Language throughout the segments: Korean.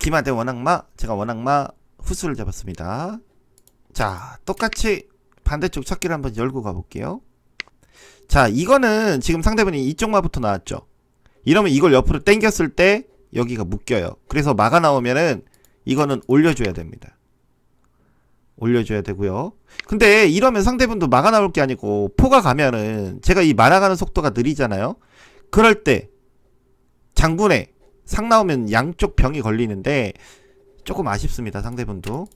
김하대 원악마 제가 원악마 후수를 잡았습니다. 자 똑같이 반대쪽 찾기를 한번 열고 가볼게요. 자 이거는 지금 상대분이 이쪽 마부터 나왔죠? 이러면 이걸 옆으로 당겼을 때 여기가 묶여요. 그래서 마가 나오면은 이거는 올려줘야 됩니다. 올려줘야 되고요. 근데 이러면 상대분도 마가 나올 게 아니고 포가 가면은 제가 이 말아가는 속도가 느리잖아요? 그럴 때 장군에 상 나오면 양쪽 병이 걸리는데 조금 아쉽습니다 상대분도.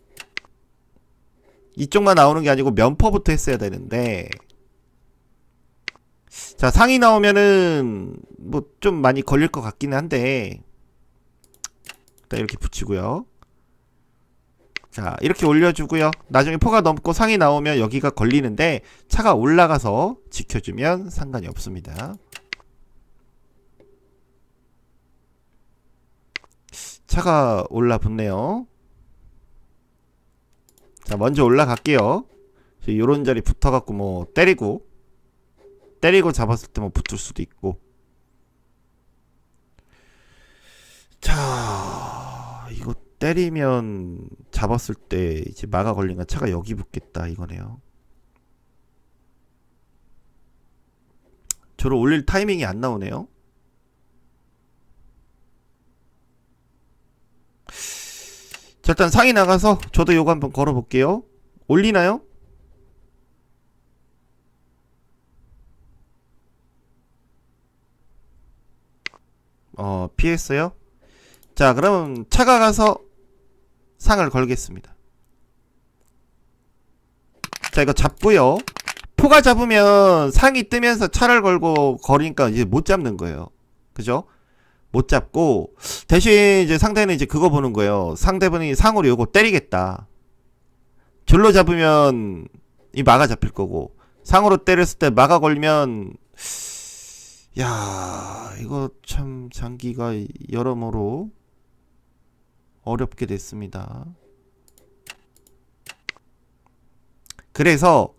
이쪽만 나오는 게 아니고 면포부터 했어야 되는데. 자 상이 나오면은 뭐 좀 많이 걸릴 것 같기는 한데. 일단 이렇게 붙이고요. 자 이렇게 올려주고요. 나중에 포가 넘고 상이 나오면 여기가 걸리는데 차가 올라가서 지켜주면 상관이 없습니다 차가 올라붙네요. 자, 먼저 올라갈게요. 요런 자리 붙어갖고 뭐 때리고 때리고 잡았을 때 뭐 붙을 수도 있고. 자, 이거 때리면 잡았을 때 이제 마가 걸린가 차가 여기 붙겠다 이거네요. 저를 올릴 타이밍이 안 나오네요. 자, 일단 상이 나가서 저도 요거 한번 걸어볼게요. 올리나요? 어, 피했어요. 자, 그럼 차가 가서 상을 걸겠습니다. 자, 이거 잡고요. 포가 잡으면 상이 뜨면서 차를 걸고 거리니까 이제 못 잡는 거예요. 그죠? 못 잡고 대신 이제 상대는 이제 그거 보는 거예요. 상대분이 상으로 요거 때리겠다. 줄로 잡으면 이 마가 잡힐 거고 상으로 때렸을 때 마가 걸리면 야 이거 참 장기가 여러모로 어렵게 됐습니다. 그래서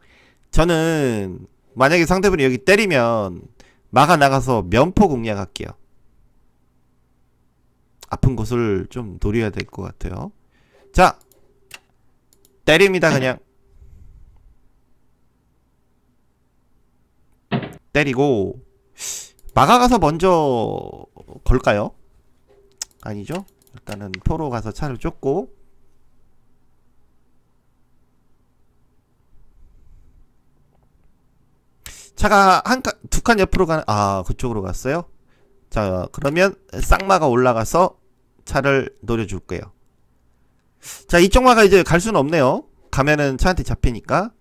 저는 만약에 상대분이 여기 때리면 마가 나가서 면포 공략할게요. 아픈 곳을 좀 노려야 될 것 같아요. 자, 때립니다, 그냥. 때리고, 막아가서 먼저 걸까요? 아니죠? 일단은 포로 가서 차를 쫓고, 차가 한 칸, 두 칸 옆으로 가는, 아, 그쪽으로 갔어요? 자, 그러면 쌍마가 올라가서 차를 노려줄게요. 자, 이쪽 마가 이제 갈 수는 없네요. 가면은 차한테 잡히니까.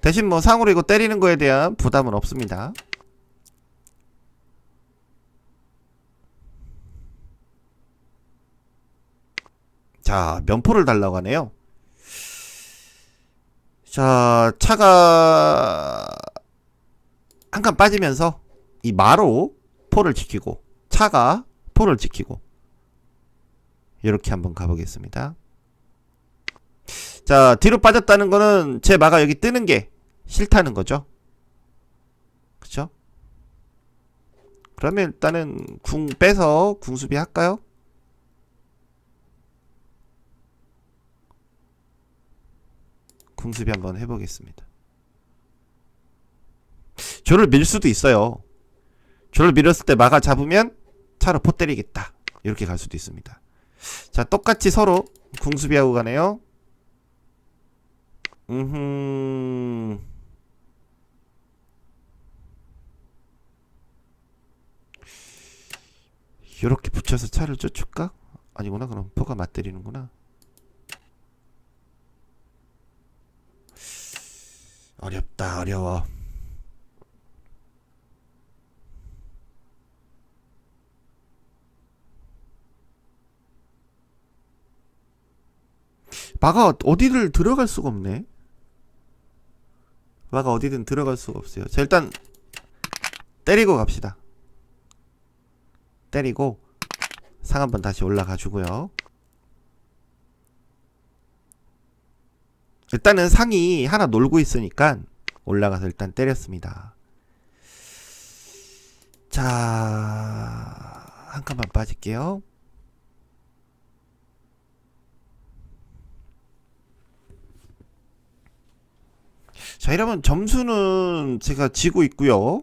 대신 뭐 상으로 이거 때리는 거에 대한 부담은 없습니다. 자, 면포를 달라고 하네요. 자, 차가 한 칸 빠지면서 이 마로 포를 지키고 차가 포를 지키고 이렇게 한번 가보겠습니다. 자 뒤로 빠졌다는 거는 제 마가 여기 뜨는 게 싫다는 거죠. 그쵸? 그러면 일단은 궁 빼서 궁수비 할까요? 궁수비 한번 해보겠습니다. 조를 밀 수도 있어요. 조를 밀었을 때 막아 잡으면 차로 포 때리겠다. 이렇게 갈 수도 있습니다. 자, 똑같이 서로 궁수비하고 가네요. 음. 이렇게 붙여서 차를 쫓을까? 아니구나. 그럼 포가 맞때리는구나. 어렵다. 어려워. 마가 어디를 들어갈 수가 없네. 마가 어디든 들어갈 수가 없어요. 자, 일단 때리고 갑시다. 때리고 상 한번 다시 올라가 주고요. 일단은 상이 하나 놀고 있으니까 올라가서 일단 때렸습니다. 자, 한 칸만 빠질게요. 자, 이러면 점수는 제가 지고 있고요.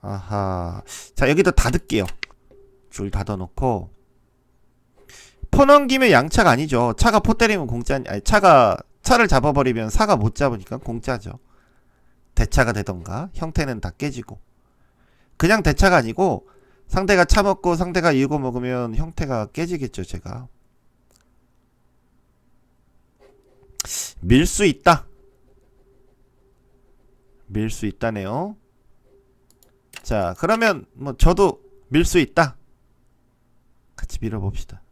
아하. 자, 여기다 닫을게요. 줄 닫아놓고. 포 넘기면 양차가 아니죠. 차가 포 때리면 공짜, 아니, 차가, 차를 잡아버리면 사가 못 잡으니까 공짜죠. 대차가 되던가, 형태는 다 깨지고. 그냥 대차가 아니고, 상대가 차 먹고 상대가 이거 먹으면 형태가 깨지겠죠, 제가. 밀 수 있다. 밀 수 있다네요. 자, 그러면 뭐 저도 밀 수 있다. 같이 밀어봅시다.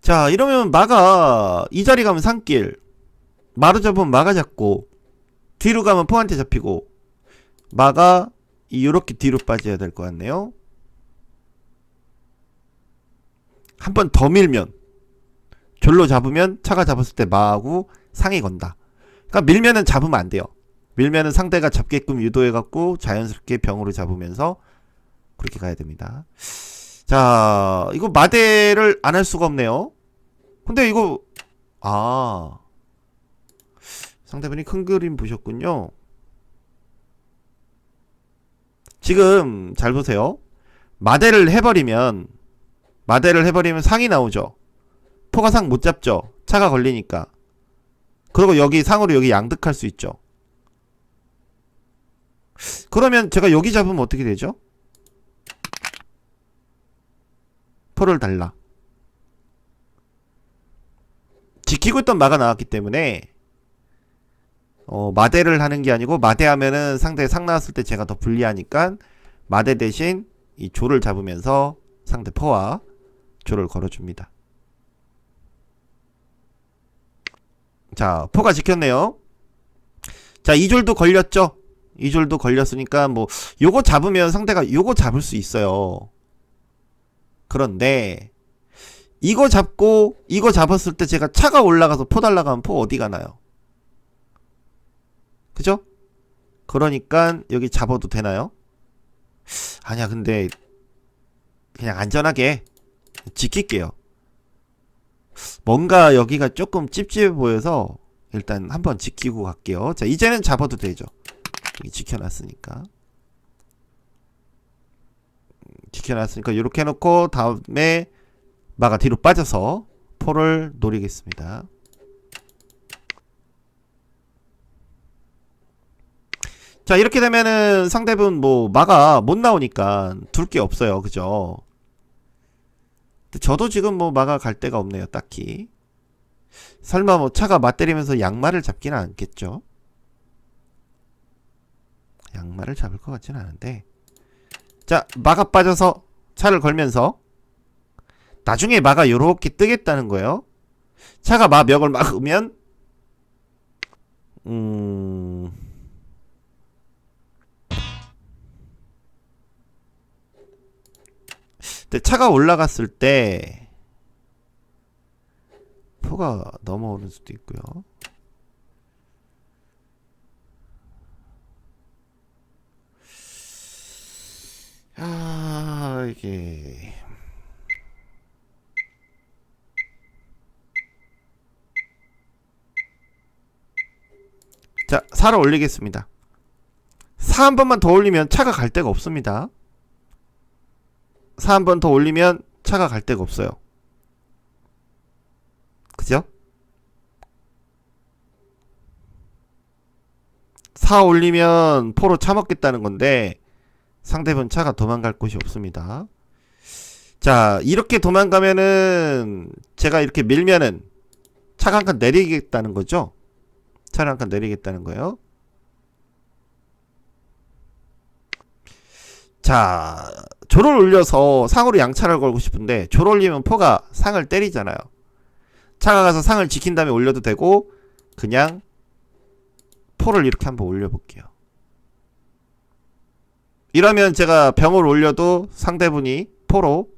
자, 이러면 마가 이 자리 가면 산길, 마루 잡으면 마가 잡고, 뒤로 가면 포한테 잡히고, 마가 이렇게 뒤로 빠져야 될 것 같네요. 한 번 더 밀면, 졸로 잡으면 차가 잡았을 때 마하고 상이 건다. 그러니까 밀면은 잡으면 안 돼요. 밀면은 상대가 잡게끔 유도해갖고 자연스럽게 병으로 잡으면서 그렇게 가야 됩니다. 자, 이거 마대를 안 할 수가 없네요. 근데 이거 아 상대분이 큰 그림 보셨군요. 지금 잘 보세요. 마대를 해버리면 마대를 해버리면 상이 나오죠. 포가 상 못 잡죠. 차가 걸리니까. 그리고 여기 상으로 여기 양득할 수 있죠. 그러면 제가 여기 잡으면 어떻게 되죠? 포를 달라. 지키고 있던 마가 나왔기 때문에 어, 마대를 하는 게 아니고 마대하면은 상대 상 나왔을 때 제가 더 불리하니까 마대 대신 이 조를 잡으면서 상대 포와 조를 걸어줍니다. 자, 포가 지켰네요. 자, 이 줄도 걸렸죠? 이 줄도 걸렸으니까 뭐 요거 잡으면 상대가 요거 잡을 수 있어요. 그런데 이거 잡고 이거 잡았을 때 제가 차가 올라가서 포 달라가면 포 어디 가나요? 그죠? 그러니까 여기 잡아도 되나요? 아니야 근데 그냥 안전하게 지킬게요. 뭔가 여기가 조금 찝찝해 보여서 일단 한번 지키고 갈게요. 자, 이제는 잡아도 되죠. 여기 지켜놨으니까. 음, 지켜놨으니까 이렇게 해놓고 다음에 마가 뒤로 빠져서 포를 노리겠습니다. 자 이렇게 되면은 상대분 뭐 마가 못 나오니까 둘 게 없어요 그죠 저도 지금 뭐 마가 갈 데가 없네요 딱히. 설마 뭐 차가 맞때리면서 양말을 잡지는 않겠죠? 양말을 잡을 것 같지는 않은데. 자 마가 빠져서 차를 걸면서 나중에 마가 요렇게 뜨겠다는 거예요. 차가 마 멱을 막으면 음... 근데 차가 올라갔을 때 포가 넘어오는 수도 있고요. 아 이게 자, 4를 올리겠습니다. 4 한 번만 더 올리면 차가 갈 데가 없습니다. 4한번 더 올리면 차가 갈 데가 없어요. 그죠? 4 올리면 포로 차먹겠다는 건데 상대분 차가 도망갈 곳이 없습니다. 자, 이렇게 도망가면은 제가 이렇게 밀면은 차가 한 칸 내리겠다는 거죠? 차를 한 칸 내리겠다는 거예요. 자, 조를 올려서 상으로 양차를 걸고 싶은데 조를 올리면 포가 상을 때리잖아요. 차가 가서 상을 지킨 다음에 올려도 되고 그냥 포를 이렇게 한번 올려볼게요. 이러면 제가 병을 올려도 상대분이 포로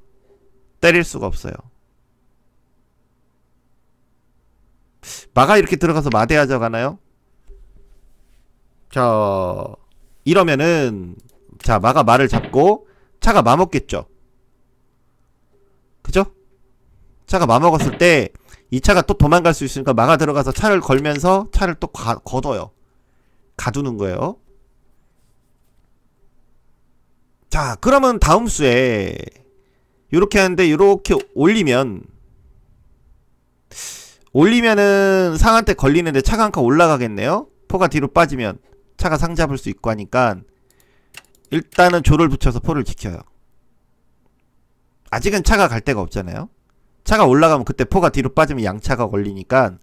때릴 수가 없어요. 마가 이렇게 들어가서 마대하자 가나요? 자, 이러면은 자, 마가 말을 잡고 차가 마 먹겠죠. 그죠? 차가 마먹었을 때 이 차가 또 도망갈 수 있으니까 막아 들어가서 차를 걸면서 차를 또 가, 걷어요. 가두는 거예요. 자, 그러면 다음 수에 요렇게 하는데 요렇게 올리면 올리면은 상한테 걸리는데 차가 한 칸 올라가겠네요. 포가 뒤로 빠지면 차가 상 잡을 수 있고 하니까 일단은 조를 붙여서 포를 지켜요. 아직은 차가 갈 데가 없잖아요. 차가 올라가면 그때 포가 뒤로 빠지면 양차가 걸리니까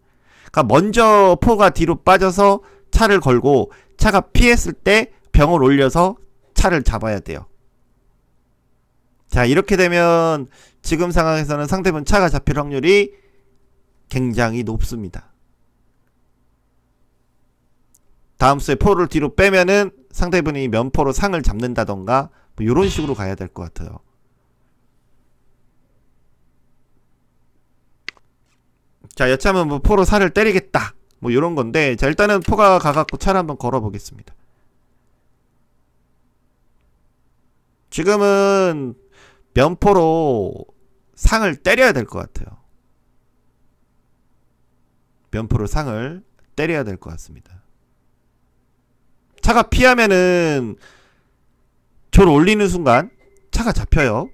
그러니까 먼저 포가 뒤로 빠져서 차를 걸고 차가 피했을 때 병을 올려서 차를 잡아야 돼요. 자, 이렇게 되면 지금 상황에서는 상대분 차가 잡힐 확률이 굉장히 높습니다. 다음 수에 포를 뒤로 빼면은 상대분이 면포로 상을 잡는다던가 뭐 이런 식으로 가야 될 것 같아요. 자, 여차하면 뭐 포로 살을 때리겠다. 뭐 이런 건데 자 일단은 포가 가갖고 차를 한번 걸어보겠습니다. 지금은 면포로 상을 때려야 될 것 같아요. 면포로 상을 때려야 될 것 같습니다. 차가 피하면은 조를 올리는 순간 차가 잡혀요.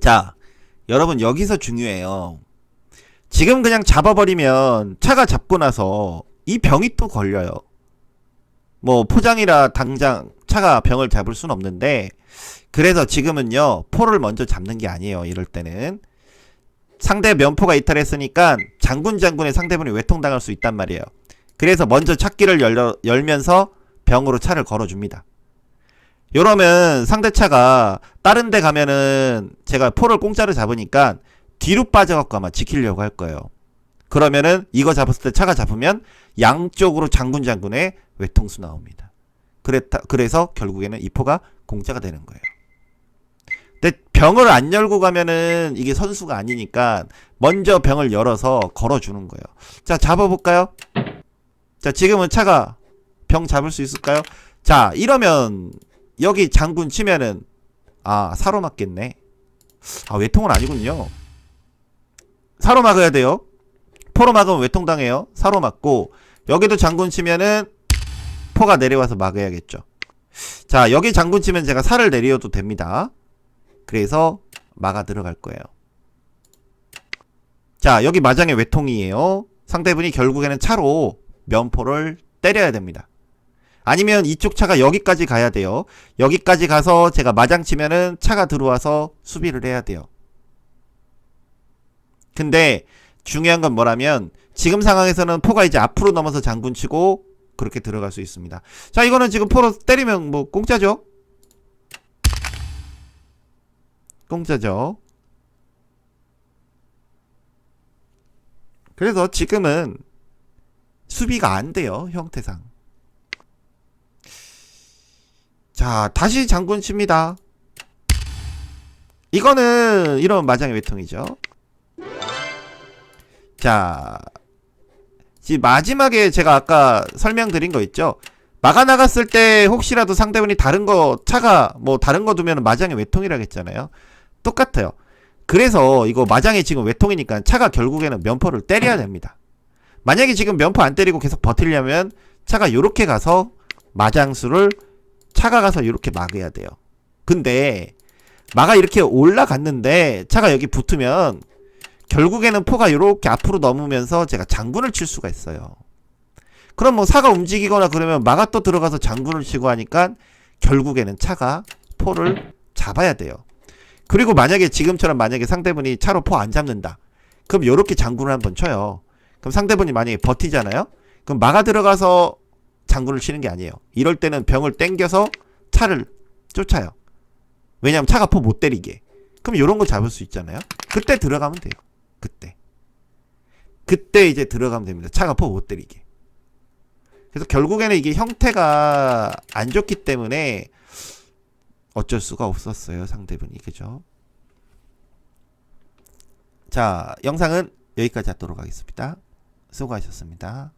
자, 여러분 여기서 중요해요. 지금 그냥 잡아버리면 차가 잡고 나서 이 병이 또 걸려요. 뭐 포장이라 당장 차가 병을 잡을 순 없는데 그래서 지금은요 포를 먼저 잡는 게 아니에요. 이럴 때는 상대 면포가 이탈했으니까 장군 장군의 상대분이 외통당할 수 있단 말이에요. 그래서 먼저 찾기를 열려, 열면서 병으로 차를 걸어줍니다. 이러면 상대 차가 다른 데 가면은 제가 포를 공짜로 잡으니까 뒤로 빠져갖고 아마 지키려고 할 거예요. 그러면은 이거 잡았을 때 차가 잡으면 양쪽으로 장군 장군의 외통수 나옵니다. 그랬다, 그래서 결국에는 이 포가 공짜가 되는 거예요. 근데 병을 안 열고 가면은 이게 선수가 아니니까 먼저 병을 열어서 걸어주는 거예요. 자, 잡아볼까요? 자, 지금은 차가 병 잡을 수 있을까요? 자, 이러면 여기 장군 치면은 아 사로 맞겠네. 아 외통은 아니군요. 사로 막아야 돼요. 포로 막으면 외통 당해요. 사로 맞고 여기도 장군 치면은 포가 내려와서 막아야겠죠. 자 여기 장군 치면 제가 살을 내려도 됩니다. 그래서 막아 들어갈 거예요. 자 여기 마장의 외통이에요. 상대분이 결국에는 차로 면포를 때려야 됩니다. 아니면 이쪽 차가 여기까지 가야 돼요. 여기까지 가서 제가 마장 치면은 차가 들어와서 수비를 해야 돼요. 근데 중요한 건 뭐라면 지금 상황에서는 포가 이제 앞으로 넘어서 장군 치고 그렇게 들어갈 수 있습니다. 자, 이거는 지금 포로 때리면 뭐 공짜죠? 공짜죠. 그래서 지금은 수비가 안 돼요, 형태상. 자, 다시 장군 칩니다. 이거는 이런 마장의 외통이죠. 자, 마지막에 제가 아까 설명드린 거 있죠. 막아 나갔을 때 혹시라도 상대분이 다른 거 차가 뭐 다른 거 두면 마장의 외통이라고 했잖아요. 똑같아요. 그래서 이거 마장이 지금 외통이니까 차가 결국에는 면포를 때려야 됩니다. 만약에 지금 면포 안 때리고 계속 버틸려면 차가 요렇게 가서 마장수를 차가 가서 이렇게 막아야 돼요. 근데 마가 이렇게 올라갔는데 차가 여기 붙으면 결국에는 포가 이렇게 앞으로 넘으면서 제가 장군을 칠 수가 있어요. 그럼 뭐 사가 움직이거나 그러면 마가 또 들어가서 장군을 치고 하니까 결국에는 차가 포를 잡아야 돼요. 그리고 만약에 지금처럼 만약에 상대분이 차로 포 안 잡는다. 그럼 이렇게 장군을 한번 쳐요. 그럼 상대분이 만약에 버티잖아요. 그럼 마가 들어가서 장군을 치는 게 아니에요. 이럴 때는 병을 땡겨서 차를 쫓아요. 왜냐면 차가 포 못 때리게. 그럼 이런 거 잡을 수 있잖아요. 그때 들어가면 돼요. 그때. 그때 이제 들어가면 됩니다. 차가 포 못 때리게. 그래서 결국에는 이게 형태가 안 좋기 때문에 어쩔 수가 없었어요. 상대분이. 그죠? 자, 영상은 여기까지 하도록 하겠습니다. 수고하셨습니다.